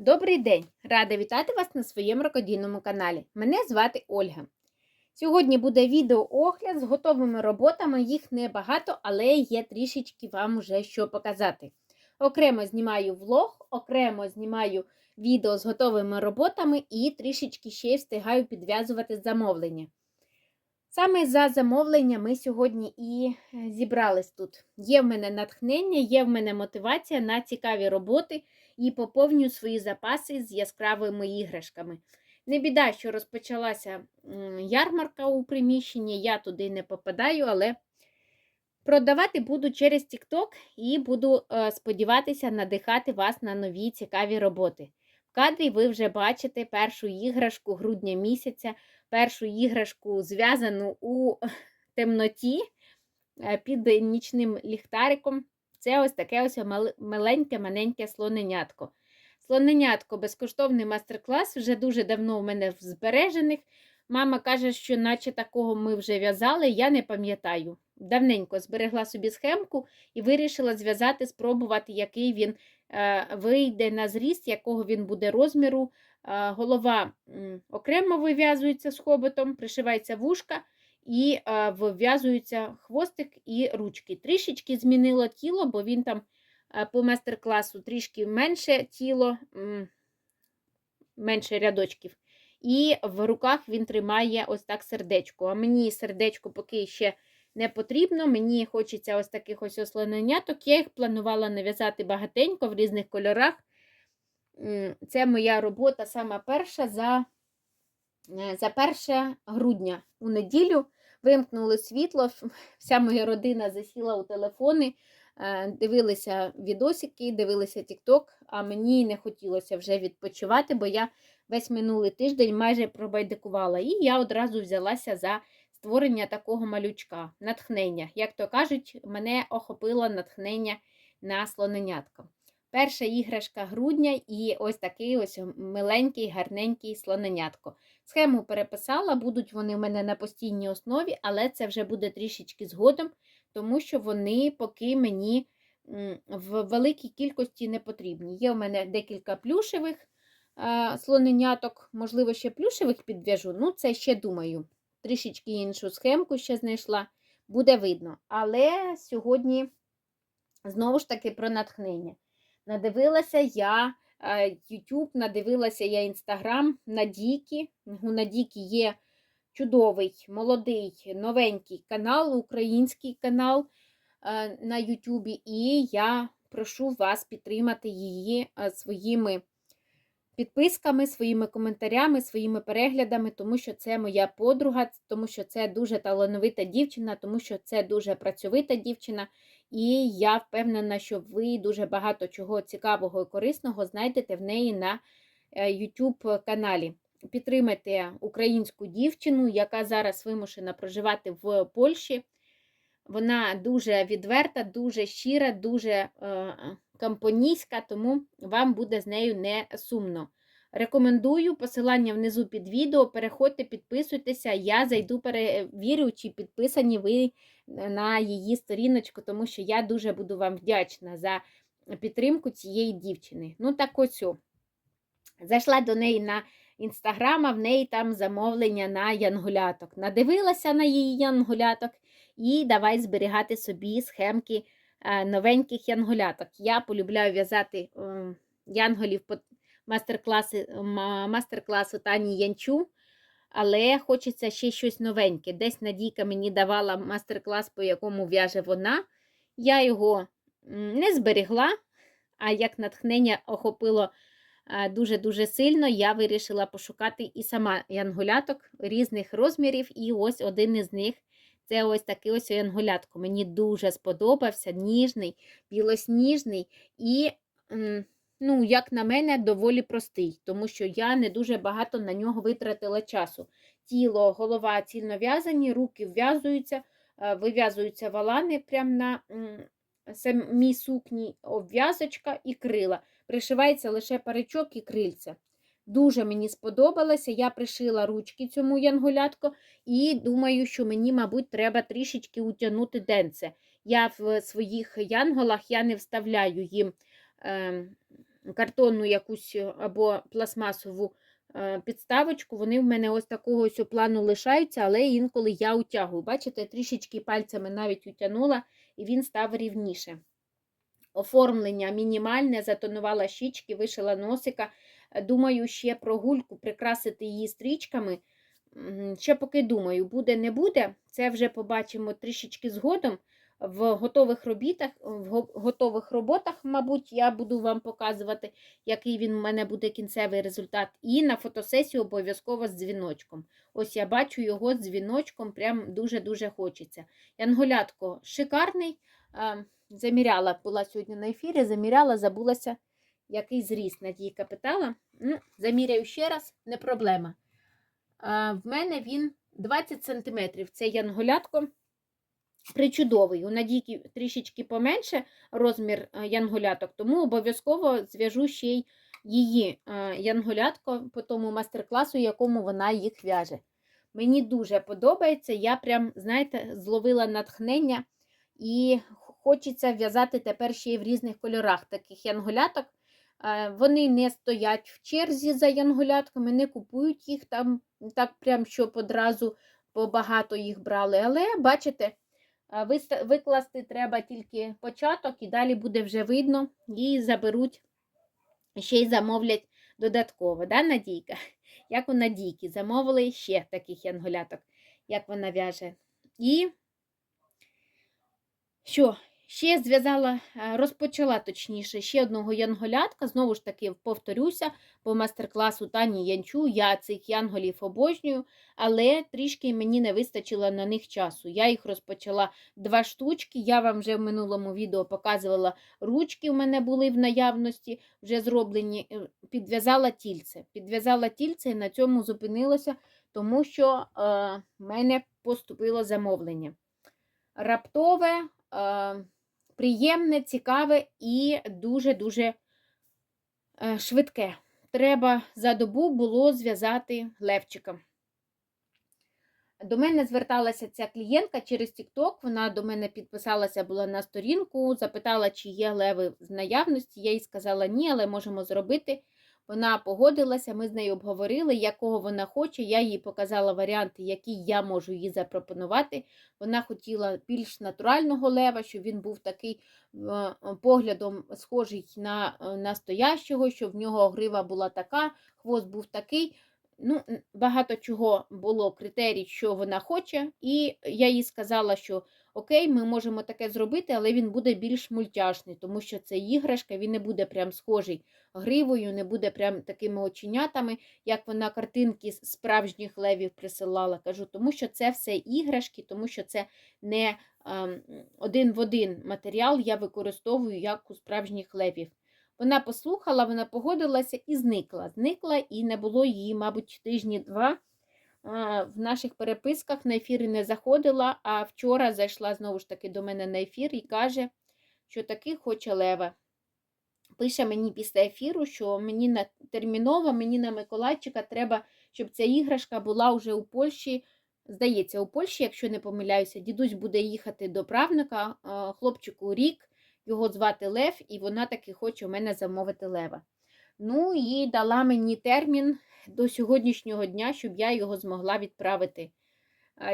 Добрий день! Рада вітати вас на своєму рукодільному каналі. Мене звати Ольга. Сьогодні буде відеоогляд з готовими роботами. Їх небагато, але є трішечки вам вже що показати. Окремо знімаю влог, окремо знімаю відео з готовими роботами і трішечки ще встигаю підв'язувати замовлення. Саме за замовлення ми сьогодні і е, зібрались тут. Є в мене натхнення, є в мене мотивація на цікаві роботи і поповнюю свої запаси з яскравими іграшками. Не біда, що розпочалася ярмарка у приміщенні, я туди не попадаю, але продавати буду через TikTok і буду е, сподіватися надихати вас на нові цікаві роботи. В кадрі ви вже бачите першу іграшку грудня місяця, першу іграшку зв'язану у темноті е, під нічним ліхтариком. Це ось таке ось маленьке-маленьке слоненятко. Слоненятко, безкоштовний мастер-клас, вже дуже давно в мене в збережених. Мама каже, що наче такого ми вже в'язали, я не пам'ятаю. Давненько зберегла собі схемку і вирішила зв'язати, спробувати, який він е, вийде на зріст, якого він буде розміру. Е, голова окремо вив'язується з хоботом, пришивається вушка і е, вв'язується хвостик і ручки. Трішечки змінило тіло, бо він там е, по майстер-класу трішки менше тіло, менше рядочків. І в руках він тримає ось так сердечко. А мені сердечко поки ще не потрібно. Мені хочеться ось таких ось ослоненяток. Я їх планувала нав'язати багатенько в різних кольорах. Це моя робота сама перша за, за 1 грудня у неділю. Вимкнули світло, вся моя родина засіла у телефони, е, дивилися відосики, дивилися TikTok, а мені не хотілося вже відпочивати, бо я весь минулий тиждень майже пробайдикувала. І я одразу взялася за створення такого малючка, натхнення. Як то кажуть, мене охопило натхнення на слоненятко. Перша іграшка грудня і ось такий ось миленький, гарненький слоненятко. Схему переписала, будуть вони в мене на постійній основі, але це вже буде трішечки згодом, тому що вони поки мені в великій кількості не потрібні. Є у мене декілька плюшевих слоненяток, можливо, ще плюшевих підв'яжу. Ну, це ще думаю. Трішечки іншу схемку ще знайшла, буде видно. Але сьогодні, знову ж таки, про натхнення. Надивилася я YouTube, надивилася я Instagram, Надіки. У Надійки є чудовий, молодий, новенький канал, український канал на YouTube, і я прошу вас підтримати її своїми підписками, своїми коментарями, своїми переглядами, тому що це моя подруга, тому що це дуже талановита дівчина, тому що це дуже працьовита дівчина. І я впевнена, що ви дуже багато чого цікавого і корисного знайдете в неї на е, YouTube каналі. Підтримайте українську дівчину, яка зараз вимушена проживати в Польщі. Вона дуже відверта, дуже щира, дуже компонійська, тому вам буде з нею не сумно. Рекомендую посилання внизу під відео. Переходьте, підписуйтеся. Я зайду, перевірю, чи підписані ви на її сторіночку, тому що я дуже буду вам вдячна за підтримку цієї дівчини. Ну, так ось. Зайшла до неї на інстаграм, а в неї там замовлення на янгуляток. Надивилася на її янгуляток і давай зберігати собі схемки новеньких янгуляток. Я полюбляю в'язати янголів мастер-класи, мастер-класу Тані Янчу, але хочеться ще щось новеньке. Десь Надійка мені давала мастер-клас, по якому в'яже вона. Я його не зберегла, а як натхнення охопило дуже-дуже сильно, я вирішила пошукати і сама янгуляток різних розмірів, і ось один із них. Це ось такий ось янгулятко. Мені дуже сподобався, ніжний, білосніжний і ну, як на мене, доволі простий, тому що я не дуже багато на нього витратила часу. Тіло, голова цільно в'язані, руки вв'язуються, е, вив'язуються валани прямо на самій сукні, обв'язочка і крила. Пришивається лише паричок і крильця. Дуже мені сподобалося. Я пришила ручки цьому янгулятку, і думаю, що мені, мабуть, треба трішечки утягнути денце. Я в своїх янголах я не вставляю їм. Е картонну якусь е, або пластмасову е, підставочку, вони в мене ось такого ось плану лишаються, але інколи я утягую. Бачите, трішечки пальцями навіть утягнула, і він став рівніше. Оформлення мінімальне, затонувала щічки, вишила носика. Думаю, ще про гульку прикрасити її стрічками. Ще поки думаю, буде, не буде. Це вже побачимо трішечки згодом. В готових робітах, в готових роботах, мабуть, я буду вам показувати, який він у мене буде кінцевий результат. І на фотосесію обов'язково з дзвіночком. Ось я бачу його з дзвіночком, прям дуже-дуже хочеться. Янголятко шикарний. Е, Заміряла, була сьогодні на ефірі, заміряла, забулася, який зріст Надійка питала. Ну, заміряю ще раз, не проблема. А, в мене він 20 см. Це янголятко причудовий. У Надійки трішечки поменше розмір янголяток, тому обов'язково зв'яжу ще й її янголятко по тому майстер-класу, якому вона їх в'яже. Мені дуже подобається. Я прям, знаєте, зловила натхнення і хочеться в'язати тепер ще й в різних кольорах таких янголяток. Е, Вони не стоять в черзі за янголятками, не купують їх там так прям, щоб одразу побагато їх брали. Але бачите, е, викласти треба тільки початок, і далі буде вже видно, і заберуть, ще й замовлять додатково. Да, Надійка? Як у Надійки, замовили ще таких янголяток, як вона в'яже. І що? Ще зв'язала, е, розпочала точніше ще одного янголятка. Знову ж таки, повторюся, по майстер-класу Тані Янчу я цих янголів обожнюю, але трішки мені не вистачило на них часу. Я їх розпочала два штучки. Я вам вже в минулому відео показувала ручки, у мене були в наявності, вже зроблені. е, Підв'язала тільце. Підв'язала тільце і на цьому зупинилося, тому що е, в мене поступило замовлення. Раптове. Е, приємне, цікаве і дуже-дуже е, швидке. Треба за добу було зв'язати левчика. До мене зверталася ця клієнтка через TikTok, вона до мене підписалася була на сторінку, запитала, чи є леви в наявності. Я їй сказала ні, але можемо зробити. Вона погодилася, ми з нею обговорили, якого вона хоче. Я їй показала варіанти, які я можу їй запропонувати. Вона хотіла більш натурального лева, щоб він був такий е, поглядом схожий на е, настоящого, щоб в нього грива була така, хвост був такий. Ну, багато чого було критерій, що вона хоче, і я їй сказала, що окей, ми можемо таке зробити, але він буде більш мультяшний, тому що це іграшка, він не буде прям схожий гривою, не буде прям такими оченятами, як вона картинки з справжніх левів присилала. Кажу, тому що це все іграшки, тому що це не ем, один в один матеріал я використовую як у справжніх левів. Вона послухала, вона погодилася і зникла. Зникла, і не було її, мабуть, тижні два. А, В наших переписках на ефіри не заходила, а вчора зайшла знову ж таки до мене на ефір і каже, що таки хоче лева. Пише мені після ефіру, що мені на терміново, мені на Миколайчика треба, щоб ця іграшка була вже у Польщі. Здається, у Польщі, якщо не помиляюся, дідусь буде їхати до правника, хлопчику рік, його звати Лев, і вона таки хоче у мене замовити лева. Ну і дала мені термін до сьогоднішнього дня, щоб я його змогла відправити.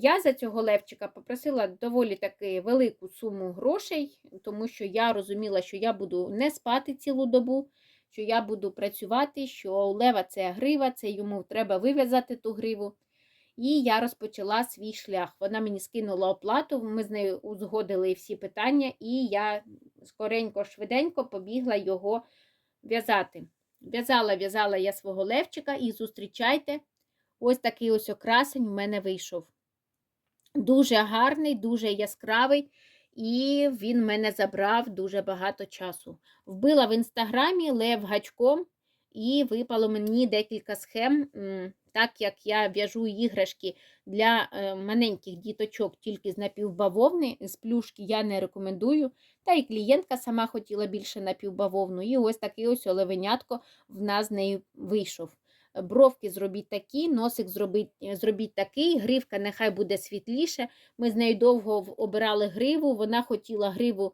Я за цього левчика попросила доволі таки велику суму грошей, тому що я розуміла, що я буду не спати цілу добу, що я буду працювати, що у лева це грива, це йому треба вив'язати ту гриву. І я розпочала свій шлях. Вона мені скинула оплату, ми з нею узгодили всі питання, і я скоренько, швиденько побігла його в'язати. В'язала, в'язала я свого левчика і зустрічайте, ось такий ось окрасень в мене вийшов. Дуже гарний, дуже яскравий, і він мене забрав дуже багато часу. Вбила в інстаграмі лев гачком, і випало мені декілька схем, так як я в'яжу іграшки для е, маленьких діточок тільки з напівбавовни, з плюшки я не рекомендую. Та і клієнтка сама хотіла більше напівбавовну. І ось такий ось олевенятко в нас з нею вийшов. Бровки зробіть такі, носик зробіть, зробіть такий, гривка нехай буде світліше. Ми з нею довго обирали гриву, вона хотіла гриву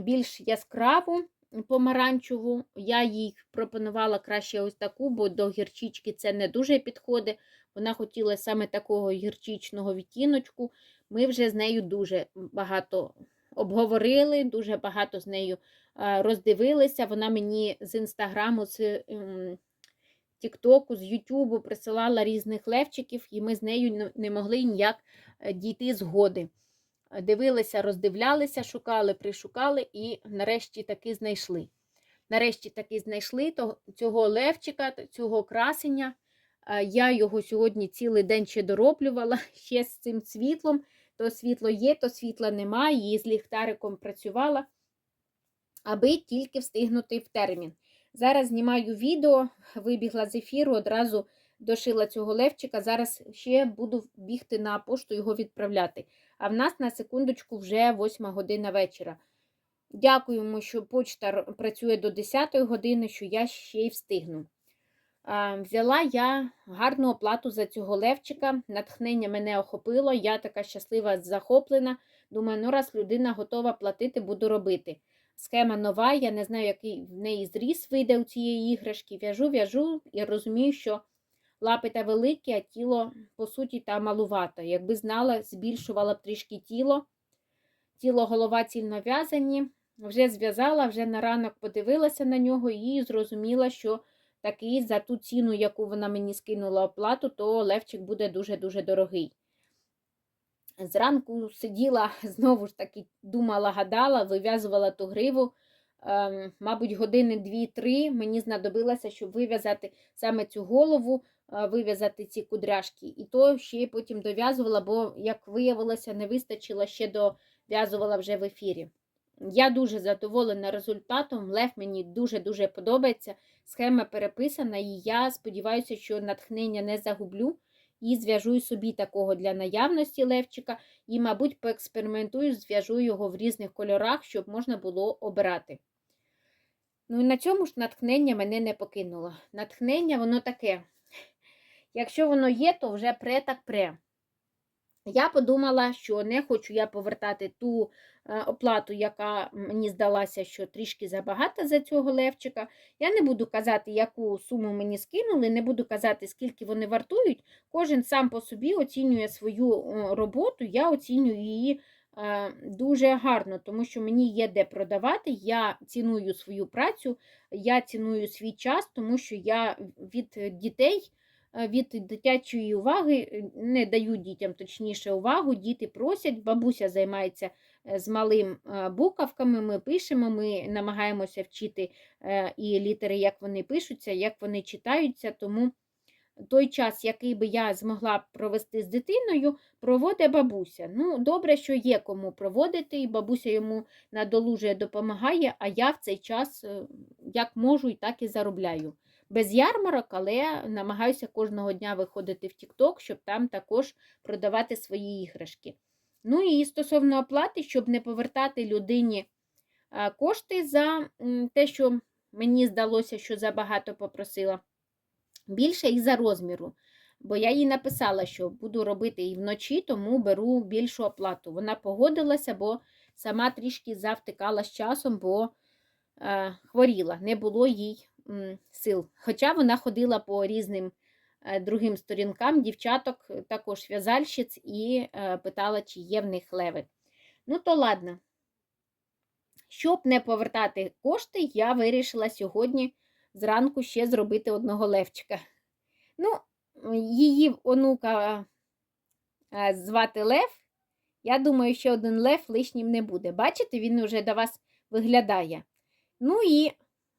більш яскраву, помаранчеву. Я їй пропонувала краще ось таку, бо до гірчички це не дуже підходить. Вона хотіла саме такого гірчичного відтіночку. Ми вже з нею дуже багато обговорили, дуже багато з нею е, роздивилися. Вона мені з інстаграму, з ем, Тіктоку, з Ютубу присилала різних левчиків, і ми з нею не могли ніяк е, дійти згоди. Дивилися, роздивлялися, шукали, пришукали і нарешті таки знайшли. Нарешті таки знайшли цього левчика, цього красення. Я його сьогодні цілий день ще дороблювала ще з цим світлом. То світло є, то світла немає, і з ліхтариком працювала, аби тільки встигнути в термін. Зараз знімаю відео, вибігла з ефіру, одразу дошила цього левчика. Зараз ще буду бігти на пошту його відправляти. А в нас на секундочку вже 8 година вечора. Дякуємо, що почта працює до 10 години, що я ще й встигну. Взяла я гарну оплату за цього левчика. Натхнення мене охопило, я така щаслива, захоплена. Думаю, ну раз людина готова платити, буду робити. Схема нова, я не знаю, який в неї зріс вийде у цієї іграшки. В'яжу, в'яжу і розумію, що лапи та великі, а тіло, по суті, та малувато. Якби знала, збільшувала б трішки тіло. Тіло голова цільно в'язані. Вже зв'язала, вже на ранок подивилася на нього і зрозуміла, що такий за ту ціну, яку вона мені скинула оплату, то левчик буде дуже-дуже дорогий. Зранку сиділа, знову ж таки, думала, гадала, вив'язувала ту гриву. Ем, мабуть, години 2-3 мені знадобилося, щоб вив'язати саме цю голову, вив'язати ці кудряшки. І то ще потім дов'язувала, бо, як виявилося, не вистачило, ще дов'язувала вже в ефірі. Я дуже задоволена результатом. Лев мені дуже-дуже подобається. Схема переписана, і я сподіваюся, що натхнення не загублю. І зв'яжу собі такого для наявності левчика. І, мабуть, поекспериментую, зв'яжу його в різних кольорах, щоб можна було обирати. Ну і на цьому ж натхнення мене не покинуло. Натхнення, воно таке. Якщо воно є, то вже пре так пре. Я подумала, що не хочу я повертати ту е, оплату, яка мені здалася, що трішки забагато за цього левчика. Я не буду казати, яку суму мені скинули, не буду казати, скільки вони вартують. Кожен сам по собі оцінює свою роботу, я оцінюю її е, дуже гарно, тому що мені є де продавати. Я ціную свою працю, я ціную свій час, тому що я від дітей. Е, від дитячої уваги, е, не дають дітям точніше увагу, діти просять, бабуся займається е, з малим буковками, ми пишемо, ми намагаємося вчити і літери, як вони пишуться, як вони читаються. Тому той час, який би я змогла провести з дитиною, проводить бабуся. Ну, Добре, що є кому проводити, і бабуся йому надолужує допомагає, а я в цей час як можу і так і заробляю без ярмарок, але намагаюся кожного дня виходити в TikTok, щоб там також продавати свої іграшки. Ну і стосовно оплати, щоб не повертати людині кошти за те, що мені здалося, що забагато попросила. Більше і за розміру. Бо я їй написала, що буду робити і вночі, тому беру більшу оплату. Вона погодилася, бо сама трішки завтикала з часом, бо е, хворіла, не було їй сил. Хоча вона ходила по різним е, другим сторінкам дівчаток, е, також в'язальщиць, і е, питала, чи є в них леви. Ну, то ладно. Щоб не повертати кошти, я вирішила сьогодні зранку ще зробити одного левчика. Ну, її онука звати Лев. Я думаю, що один лев лишнім не буде. Бачите, він вже до вас виглядає. Ну і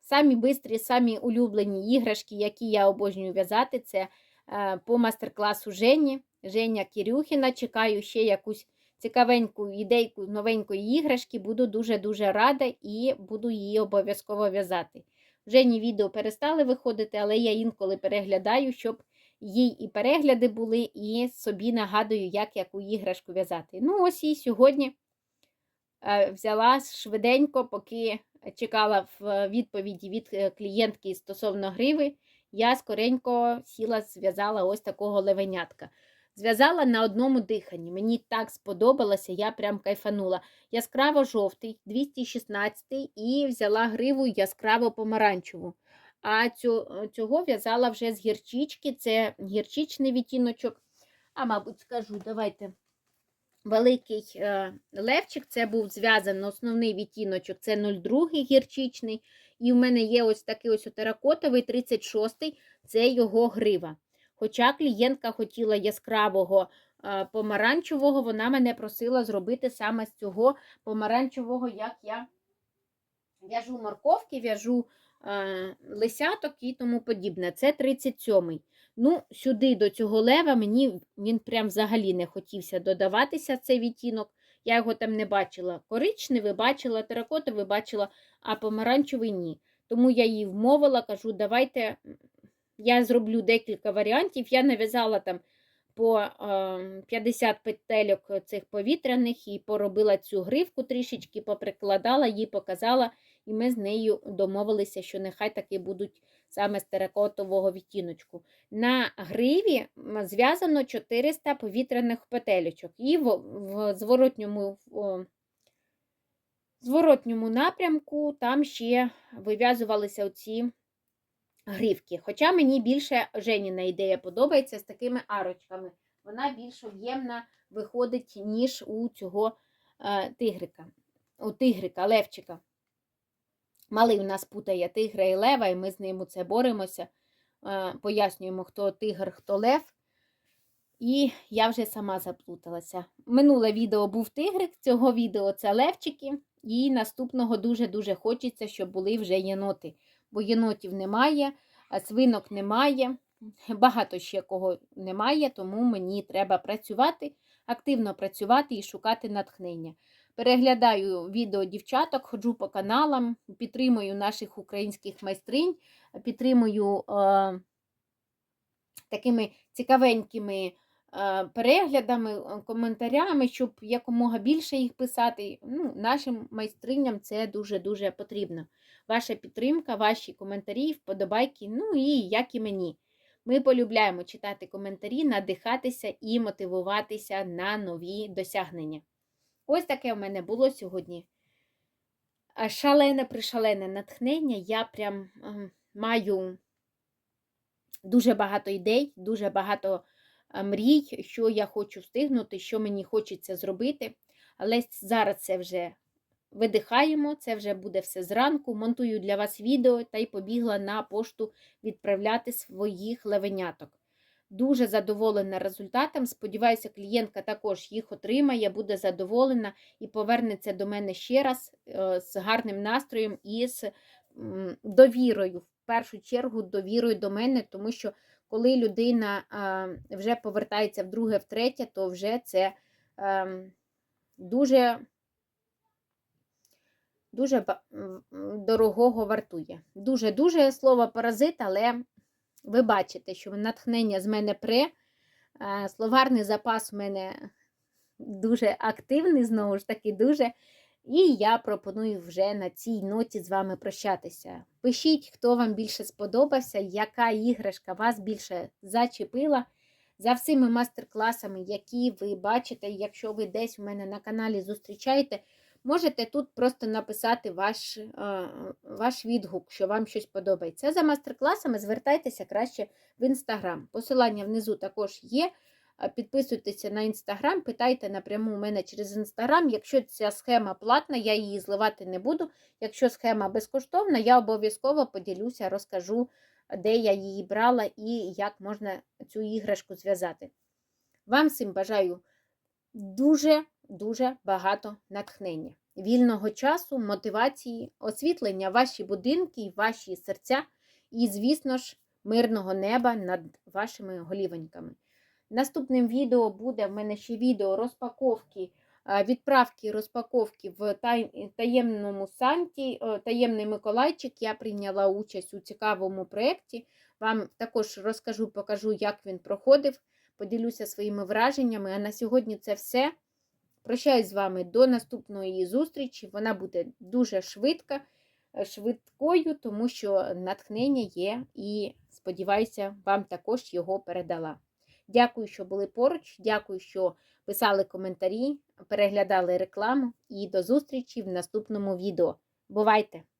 Самі бистрі, самі улюблені іграшки, які я обожнюю в'язати, це е, по мастер-класу Жені, Женя Кірюхіна. Чекаю ще якусь цікавеньку ідейку новенької іграшки. Буду дуже-дуже рада і буду її обов'язково в'язати. Жені відео перестали виходити, але я інколи переглядаю, щоб їй і перегляди були, і собі нагадую, як яку іграшку в'язати. Ну, ось і сьогодні взяла швиденько, поки чекала в відповіді від е, клієнтки стосовно гриви, я скоренько сіла, зв'язала ось такого левенятка. Зв'язала на одному диханні. Мені так сподобалося, я прям кайфанула. Яскраво жовтий, 216 і взяла гриву яскраво помаранчеву. А цю, цього в'язала вже з гірчички, це гірчичний відтіночок. А, мабуть, скажу, давайте. Великий е, левчик, це був зв'язаний основний відтіночок, це 02 гірчичний. І в мене є ось такий ось теракотовий 36-й, це його грива. Хоча клієнтка хотіла яскравого е, помаранчевого, вона мене просила зробити саме з цього помаранчевого, як я в'яжу морковки, в'яжу е, лисяток і тому подібне. Це 37-й. Ну, сюди до цього лева мені він прям взагалі не хотівся додаватися, цей відтінок. Я його там не бачила. Коричневий бачила, теракотовий бачила, а помаранчевий ні. Тому я її вмовила, кажу, давайте я зроблю декілька варіантів. Я нав'язала там по е, 50 петельок цих повітряних і поробила цю гривку трішечки, поприкладала, їй показала, і ми з нею домовилися, що нехай таки будуть саме з теракотового відтіночку. На гриві зв'язано 400 повітряних петелечок. І в, в зворотньому, в, зворотньому напрямку там ще вив'язувалися оці гривки. Хоча мені більше Женіна ідея подобається з такими арочками. Вона більш об'ємна виходить, ніж у цього е, тигрика, у тигрика, левчика. Малий у нас путає тигра і лева, і ми з ним у це боремося. Е, пояснюємо, хто тигр, хто лев. І я вже сама заплуталася. Минуле відео був тигрик, цього відео це левчики, і наступного дуже-дуже хочеться, щоб були вже єноти. Бо єнотів немає, свинок немає, багато ще кого немає, тому мені треба працювати, активно працювати і шукати натхнення. Переглядаю відео дівчаток, ходжу по каналам, підтримую наших українських майстринь, підтримую е, такими цікавенькими е, переглядами, е, коментарями, щоб якомога більше їх писати. Ну, Нашим майстриням це дуже-дуже потрібно. Ваша підтримка, ваші коментарі, вподобайки, ну і як і мені. Ми полюбляємо читати коментарі, надихатися і мотивуватися на нові досягнення. Ось таке в мене було сьогодні. Шалене пришалене натхнення. Я прям ем, маю дуже багато ідей, дуже багато е, мрій, що я хочу встигнути, що мені хочеться зробити. Але зараз це вже видихаємо, це вже буде все зранку. Монтую для вас відео та й побігла на пошту відправляти своїх левеняток. Дуже задоволена результатом. Сподіваюся, клієнтка також їх отримає, буде задоволена і повернеться до мене ще раз е, з гарним настроєм і з довірою. В першу чергу, довірою до мене, тому що коли людина вже повертається вдруге, втретє, то вже це ем, дуже дуже дорогого вартує. Дуже-дуже слово паразит, але ви бачите, що натхнення з мене пре. Словарний запас у мене дуже активний, знову ж таки, дуже. І я пропоную вже на цій ноті з вами прощатися. Пишіть, хто вам більше сподобався, яка іграшка вас більше зачепила. За всіми мастер-класами, які ви бачите, якщо ви десь у мене на каналі зустрічаєте, Можете тут просто написати ваш ваш відгук, що вам щось подобається. За мастер-класами звертайтеся краще в інстаграм. Посилання внизу також є. Підписуйтеся на інстаграм, питайте напряму у мене через інстаграм. Якщо ця схема платна, я її зливати не буду. Якщо схема безкоштовна, я обов'язково поділюся, розкажу, де я її брала і як можна цю іграшку зв'язати. Вам всім бажаю дуже дуже багато натхнення, вільного часу, мотивації, освітлення ваші будинки, ваші серця і, звісно ж, мирного неба над вашими голівоньками. Наступним відео буде в мене ще відео розпаковки, відправки розпаковки в таємному санті, таємний Миколайчик. Я прийняла участь у цікавому проєкті. Вам також розкажу, покажу, як він проходив, поділюся своїми враженнями. А на сьогодні це все. Прощаюсь з вами до наступної зустрічі. Вона буде дуже швидка, е, швидкою, тому що натхнення є і, сподіваюся, вам також його передала. Дякую, що були поруч. Дякую, що писали коментарі, переглядали рекламу. І до зустрічі в наступному відео. Бувайте!